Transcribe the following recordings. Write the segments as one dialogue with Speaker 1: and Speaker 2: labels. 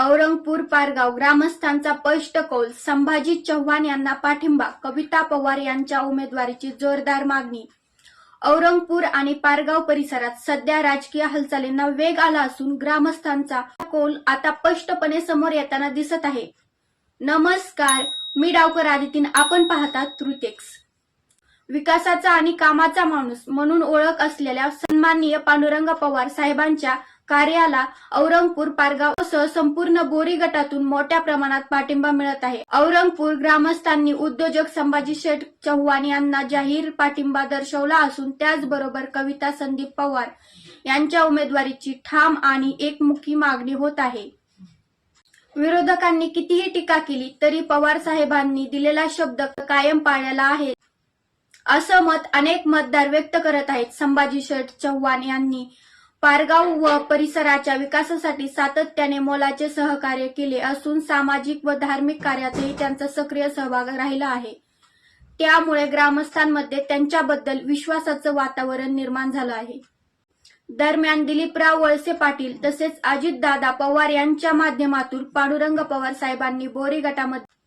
Speaker 1: औरंगपूर पारगाव ग्रामस्थांचा स्पष्ट कौल. संभाजी चव्हाण यांना पाठिंबा कविता पवार यांच्या उमेदवारीची जोरदार मागणी. औरंगपूर आणि पारगाव परिसरात सध्या राजकीय हालचालींना वेग आला असून ग्रामस्थांचा कौल आता स्पष्टपणे समोर येताना दिसत आहे. नमस्कार मी डावकर आदितीन. आपण पाहता तृतेक्स विकासाचा आणि कामाचा माणूस म्हणून ओळख असलेल्या सन्माननीय पांडुरंग पवार साहेबांच्या कार्याला औरंगपूर पारगावसह संपूर्ण बोरी गटातून मोठ्या प्रमाणात पाठिंबा मिळत आहे. औरंगपूर ग्रामस्थांनी उद्योजक संभाजी शेठ चव्हाण यांना जाहीर पाठिंबा दर्शवला असून त्याचबरोबर कविता संदीप पवार यांच्या उमेदवारीची ठाम आणि एकमुखी मागणी होत आहे. विरोधकांनी कितीही टीका केली तरी पवार साहेबांनी दिलेला शब्द कायम पाळलेला आहे. असं मत अनेक मतदार व्यक्त करत आहेत संभाजी शेठ चव्हाण यांनी. पारगाव व परिसराच्या विकासासाठी सातत्याने मोलाचे सहकार्य केले असून सामाजिक व धार्मिक कार्यातही त्यांचा सक्रिय सहभाग राहिला आहे. त्यामुळे ग्रामस्थांमध्ये त्यांच्याबद्दल विश्वासाचं वातावरण निर्माण झालं आहे. दरम्यान दिलीपराव वळसे पाटील तसेच अजितदादा पवार यांच्या माध्यमातून पांडुरंग पवार साहेबांनी बोरी गटामध्ये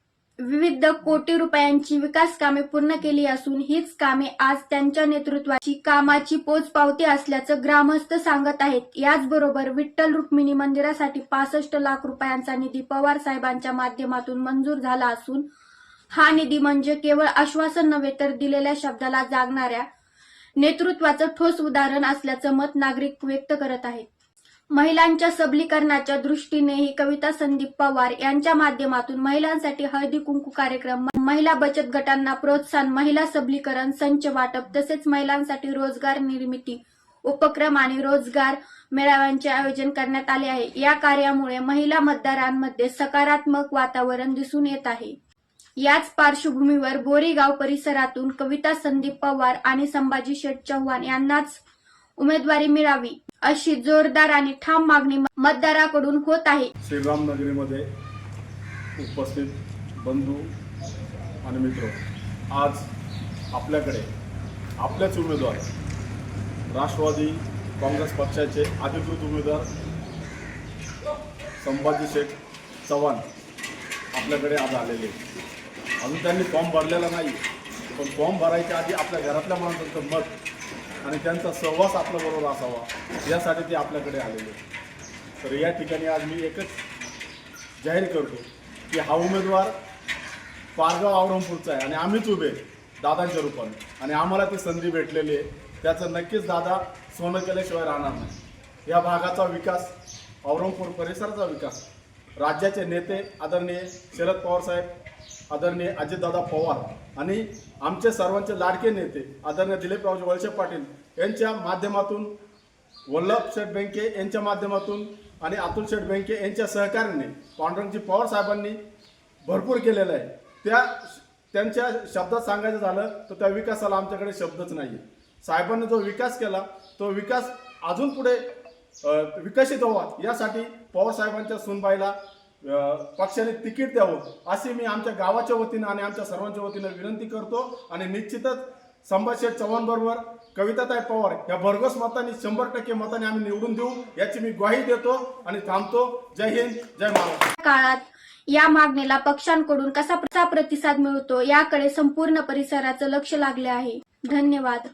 Speaker 1: विविध कोटी रुपयांची विकास कामे पूर्ण केली असून हीच कामे आज त्यांच्या नेतृत्वाची कामाची पोचपावती असल्याचं ग्रामस्थ सांगत आहेत. याचबरोबर विठ्ठल रुक्मिणी मंदिरासाठी पासष्ट लाख रुपयांचा निधी पवार साहेबांच्या माध्यमातून मंजूर झाला असून हा निधी म्हणजे केवळ आश्वासन नव्हे तर दिलेल्या शब्दाला जागणाऱ्या नेतृत्वाचं ठोस उदाहरण असल्याचं मत नागरिक व्यक्त करत आहेत. महिलांच्या सबलीकरणाच्या दृष्टीनेही कविता संदीप पवार यांच्या माध्यमातून महिलांसाठी हळदी कुंकू कार्यक्रम महिला बचत गटांना प्रोत्साहन महिला सबलीकरण संच वाटप तसेच महिलांसाठी रोजगार निर्मिती उपक्रम आणि रोजगार मेळाव्यांचे आयोजन करण्यात आले आहे. या कार्यामुळे महिला मतदारांमध्ये सकारात्मक वातावरण दिसून येत आहे. याच पार्श्वभूमीवर बोरीगाव परिसरातून कविता संदीप पवार आणि संभाजी शेठ चव्हाण यांनाच उमेदवारी मिळावी अशी जोरदार आणि ठाम मागणी मतदाराकडून होत आहे
Speaker 2: श्रीराम नगरीमध्ये उपस्थित बंधू आणि मित्र आज आपल्याकडे आपल्याच उमेदवार राष्ट्रवादी काँग्रेस पक्षाचे अधिकृत उमेदवार संभाजी शेख चव्हाण आपल्याकडे आज आलेले आहेत. अजून त्यांनी फॉर्म भरलेला नाही पण फॉर्म भरायच्या आधी आपल्या घरातल्या माणसांचं मत आणि त्यांचा सहवास आपल्याबरोबर असावा यासाठी ते आपल्याकडे आलेले तर या ठिकाणी आज मी एकच जाहीर करतो की हा उमेदवार पारगाव औरंगपूरचा आहे आणि आम्हीच उभे दादांच्या रूपाने. आणि आम्हाला ती संधी भेटलेली आहे. त्याचं नक्कीच दादा सोनं केल्याशिवाय राहणार नाही. या भागाचा विकास औरंगपूर परिसराचा विकास राज्याचे नेते आदरणीय शरद पवार साहेब आदरणीय अजितदादा पवार आणि आमचे सर्वांचे लाडके नेते आदरणीय दिलीपरावजी वळसे पाटील यांच्या माध्यमातून वल्लभ शेठ बँके यांच्या माध्यमातून आणि अतुल शेठ बँके यांच्या सहकार्याने पांडुरंगजी पवार साहेबांनी भरपूर केलेलं आहे. त्या त्यांच्या शब्दात सांगायचं झालं तर त्या विकासाला आमच्याकडे शब्दच नाही आहे साहेबांनी जो विकास केला तो विकास अजून पुढे विकसित व्हावा यासाठी पवार साहेबांच्या सुनबाईला पक्षाने तिकीट द्यावं अशी मी आमच्या गावाच्या वतीनं आणि आमच्या सर्वांच्या वतीनं विनंती करतो. आणि निश्चितच संभाजी चव्हाण बरोबर कविताताई पवार या भरघोस मतांनी शंभर टक्के मतांनी आम्ही निवडून देऊ याची मी ग्वाही देतो आणि थांबतो. जय हिंद जय महाराष्ट्र.
Speaker 1: काळात या मागणीला पक्षांकडून कसा कसा प्रतिसाद मिळतो याकडे संपूर्ण परिसराचं लक्ष लागले आहे. धन्यवाद.